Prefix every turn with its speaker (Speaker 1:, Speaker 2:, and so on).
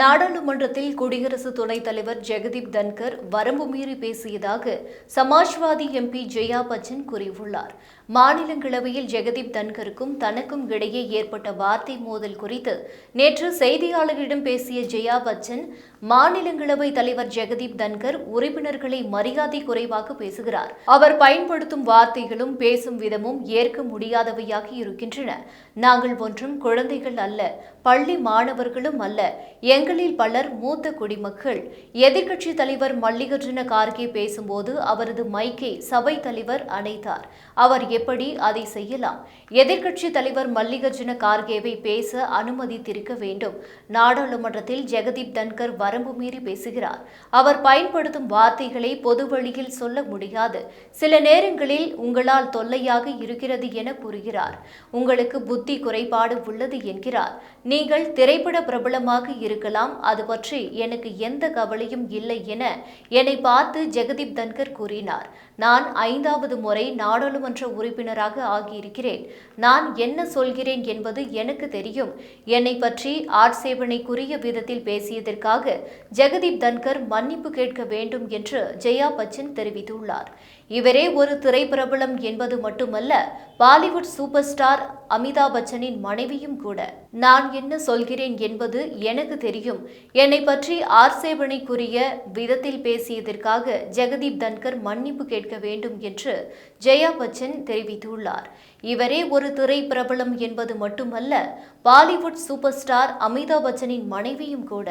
Speaker 1: நாடாளுமன்றத்தில் குடியரசு துணைத் தலைவர் ஜெகதீப் தன்கர் வரம்பு மீறி பேசியதாக சமாஜ்வாதி எம்பி ஜெயா பச்சன் கூறியுள்ளார். மாநிலங்களவையில் ஜெகதீப் தன்கருக்கும் தனக்கும் இடையே ஏற்பட்ட வார்த்தை மோதல் குறித்து நேற்று செய்தியாளர்களிடம் பேசிய ஜெயா பச்சன் மாநிலங்களவை தலைவர் ஜெகதீப் தன்கர் உறுப்பினர்களை மரியாதை குறைவாக பேசுகிறார். அவர் பயன்படுத்தும் வார்த்தைகளும் பேசும் விதமும் ஏற்க முடியாதவையாக இருக்கின்றன. நாங்கள் ஒன்றும் குழந்தைகள் அல்ல பள்ளி மாணவர்களும் அல்ல எங்கள் அவர்களில் பலர் மூத்த குடிமக்கள். எதிர்க்கட்சி தலைவர் மல்லிகார்ஜுன கார்கே பேசும்போது அவரது மைக்கை சபை தலைவர் அணைத்தார். அவர் எப்படி அதை செய்யலாம்? எதிர்க்கட்சி தலைவர் மல்லிகார்ஜுன கார்கேவை பேச அனுமதித்திருக்க வேண்டும். நாடாளுமன்றத்தில் ஜெகதீப் தன்கர் வரம்பு மீறி பேசுகிறார். அவர் பயன்படுத்தும் வார்த்தைகளை பொது வழியில் சொல்ல முடியாது. சில நேரங்களில் உங்களால் தொல்லையாக இருக்கிறது என கூறுகிறார். உங்களுக்கு புத்தி குறைபாடு உள்ளது என்கிறார். நீங்கள் திரைப்பட பிரபலமாக இருக்கலாம். அது பற்றி எனக்கு எந்த கவலையும் இல்லை என என்னை பார்த்து ஜெகதீப் தன்கர் கூறினார். நான் ஐந்தாவது முறை நாடாளுமன்ற உறுப்பினராக ஆகியிருக்கிறேன். நான் என்ன சொல்கிறேன் என்பது எனக்கு தெரியும். என்னை பற்றி ஆட்சேபனைக்குரிய விதத்தில் பேசியதற்காக ஜெகதீப் தன்கர் மன்னிப்பு கேட்க வேண்டும் என்று ஜெயா பச்சன் தெரிவித்துள்ளார். இவரே ஒரு திரைப்பிரபலம் என்பது மட்டுமல்ல பாலிவுட் சூப்பர் ஸ்டார் அமிதாப் பச்சனின் மனைவியும் கூட. நான் என்ன சொல்கிறேன் என்பது எனக்கு தெரியும். என்னை பற்றி ஆர்சேபனைக்குரிய விதத்தில் பேசியதற்காக ஜெகதீப் தன்கர் மன்னிப்பு கேட்க வேண்டும் என்று ஜெயா பச்சன் தெரிவித்துள்ளார். இவரே ஒரு திரைப்பிரபலம் என்பது மட்டுமல்ல பாலிவுட் சூப்பர் ஸ்டார் அமிதாப் பச்சனின் மனைவியும் கூட.